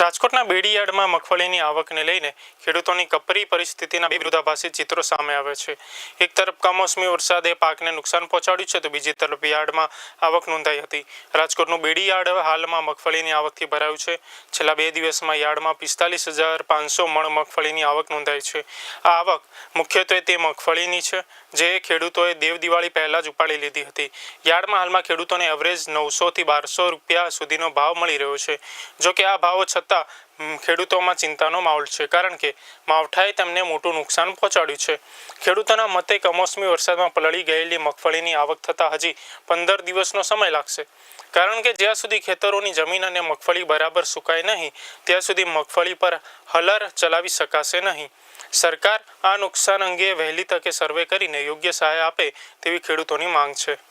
રાજકોટના બેડીયાર્ડમાં મગફળીની આવકને લઈને ખેડૂતોની કપરી પરિસ્થિતિના બે વિરોધાભાસી ચિત્રો સામે આવે છે. એક તરફ કમોસમી વરસાદે પાકને નુકસાન પહોંચાડ્યું છે, તો બીજી તરફ યાર્ડમાં આવક નોંધાઈ હતી. રાજકોટનું બેડીયાર્ડ હાલમાં મગફળીની આવકથી ભરાયું છે. છેલ્લા બે દિવસમાં યાર્ડમાં પિસ્તાલીસ હજાર પાંચસો મણ મગફળીની આવક નોંધાઈ છે. આ આવક મુખ્યત્વે તે મગફળીની છે, જે ખેડૂતોએ દેવ દિવાળી પહેલાં જ ઉપાડી લીધી હતી. યાર્ડમાં હાલમાં ખેડૂતોને એવરેજ નવસોથી બારસો રૂપિયા સુધીનો ભાવ મળી રહ્યો છે. જોકે આ ભાવો છતાં મ, ખેડૂતોમાં ચિંતાનો માહોલ છે. કારણ કે માવઠાએ તેમને મોટું નુકસાન પહોંચાડ્યું છે. ખેડૂતોના મતે કમોસમી વરસાદમાં પલળી ગયેલી મગફળીની આવક થતાં હજી પંદર દિવસનો સમય લાગશે. કારણ કે જ્યાં સુધી ખેતરોની જમીન અને મગફળી બરાબર સુકાય નહીં ત્યાં સુધી મગફળી પર હલર ચલાવી શકાશે નહીં. સરકાર આ નુકસાન અંગે વહેલી તકે સર્વે કરીને યોગ્ય સહાય આપે તેવી ખેડૂતોની માંગ છે.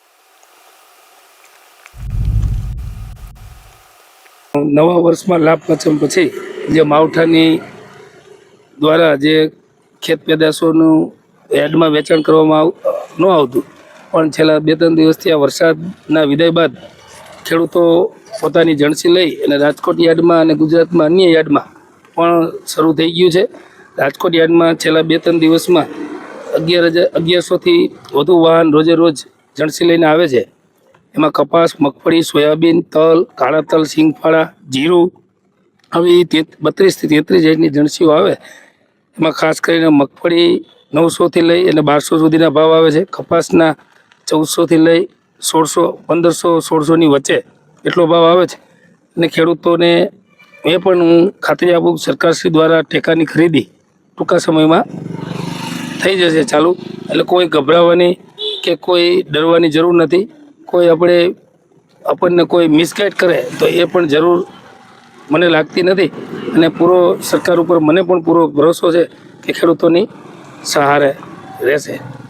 નવા વર્ષમાં લાભ પચમ પછી જે માવઠાની દ્વારા જે ખેત પેદાશોનું એડમાં વેચાણ કરવામાં આવ- ન આવતું. પણ છેલ્લા બે ત્રણ દિવસથી આ વરસાદના વિદાય બાદ ખેડૂતો પોતાની જણસી લઈ અને રાજકોટ યાર્ડમાં અને ગુજરાતમાં અન્ય યાર્ડમાં પણ શરૂ થઈ ગયું છે. રાજકોટ યાર્ડમાં છેલ્લા બે ત્રણ દિવસમાં અગિયાર હજાર અગિયારસોથી વધુ વાહન રોજે રોજ જણસી લઈને આવે છે. એમાં કપાસ, મગફળી, સોયાબીન, તલ, કાળા તલ સિંગફાળા જીરું, આવી બત્રીસથી તેત્રીસ જાતની જણસીઓ આવે. એમાં ખાસ કરીને મગફળી નવસોથી લઈ અને બારસો સુધીના ભાવ આવે છે. કપાસના ચૌદસોથી લઈ સોળસો, પંદરસો, સોળસોની વચ્ચે એટલો ભાવ આવે છે. અને ખેડૂતોને એ પણ હું ખાતરી આપું સરકારશ્રી દ્વારા ટેકાની ખરીદી ટૂંકા સમયમાં થઈ જશે ચાલુ. એટલે કોઈ ગભરાવાની કે કોઈ ડરવાની જરૂર નથી. કોઈ આપણે આપણને કોઈ મિસગાઈડ કરે તો એ પણ જરૂર મને લાગતી નથી. અને પૂરો સરકાર ઉપર મને પણ પૂરો ભરોસો છે કે ખેડૂતોની સહારે રહેશે.